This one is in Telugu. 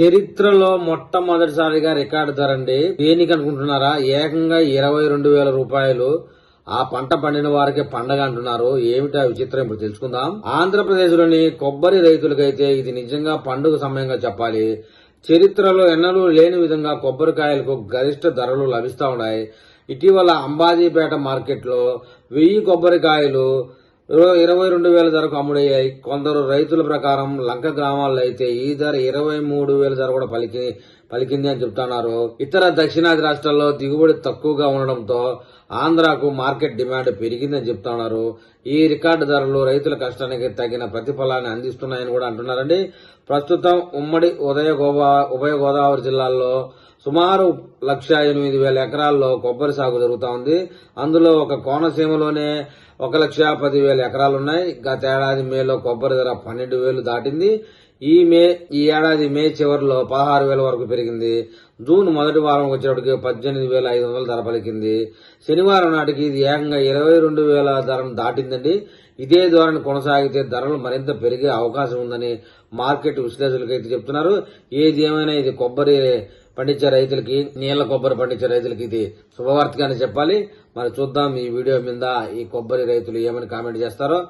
చరిత్రలో మొట్టమొదటిసారిగా రికార్డు ధర అండి. దేనికి అనుకుంటున్నారా? ఏకంగా ఇరవై రెండు వేల రూపాయలు ఆ పంట పండిన వారికి పండగ అంటున్నారు. ఏమిటా విచిత్రం? ఇప్పుడు తెలుసుకుందాం. ఆంధ్రప్రదేశ్లోని కొబ్బరి రైతులకైతే ఇది నిజంగా పండుగ సమయంగా చెప్పాలి. చరిత్రలో ఎన్నడూ లేని విధంగా కొబ్బరికాయలకు గరిష్ట ధరలు లభిస్తా ఉన్నాయి. ఇటీవల అంబాజీపేట మార్కెట్లో వెయ్యి కొబ్బరికాయలు ఇరవై రెండు వేల ధరకు అమ్ముడయ్యాయి. కొందరు రైతుల ప్రకారం లంక గ్రామాల్లో అయితే ఈ ధర ఇరవై మూడు వేల ధర కూడా పలికి పలికింది అని చెప్తున్నారు. ఇతర దక్షిణాది రాష్ట్రాల్లో దిగుబడి తక్కువగా ఉండడంతో ఆంధ్రాకు మార్కెట్ డిమాండ్ పెరిగిందని చెప్తున్నారు ఈ రికార్డు ధరలు రైతుల కష్టానికి తగిన ప్రతిఫలాన్ని అందిస్తున్నాయని కూడా అంటున్నారండి. ప్రస్తుతం ఉమ్మడి ఉదయ గోవా ఉభయ గోదావరి జిల్లాల్లో సుమారు లక్ష ఎనిమిది వేల ఎకరాల్లో కొబ్బరి సాగు జరుగుతూ ఉంది. అందులో ఒక కోనసీమలోనే ఒక లక్ష పది వేల ఎకరాలు ఉన్నాయి మేలో కొబ్బరి ధర పన్నెండు వేలు దాటింది. ఈ మే ఈ ఏడాది మే చివరిలో పదహారు వేల వరకు పెరిగింది. జూన్ మొదటి వారం వచ్చేటప్పటికి పద్దెనిమిది వేల ఐదు వందల ధర పలికింది. శనివారం నాటికి ఇది ఏకంగా ఇరవై రెండు వేల ధరను దాటిందండి. ఇదే ధోరణి కొనసాగితే ధరలు మరింత పెరిగే అవకాశం ఉందని మార్కెట్ విశ్లేషకులకు అయితే చెప్తున్నారు. ఏది ఏమైనా ఇది కొబ్బరి పండించే రైతులకి నీళ్ళ కొబ్బరి పండించే రైతులకి ఇది శుభవార్తగానే చెప్పాలి. మరి చూద్దాం ఈ వీడియో మీద ఈ కొబ్బరి రైతులు ఏమని కామెంట్ చేస్తారో.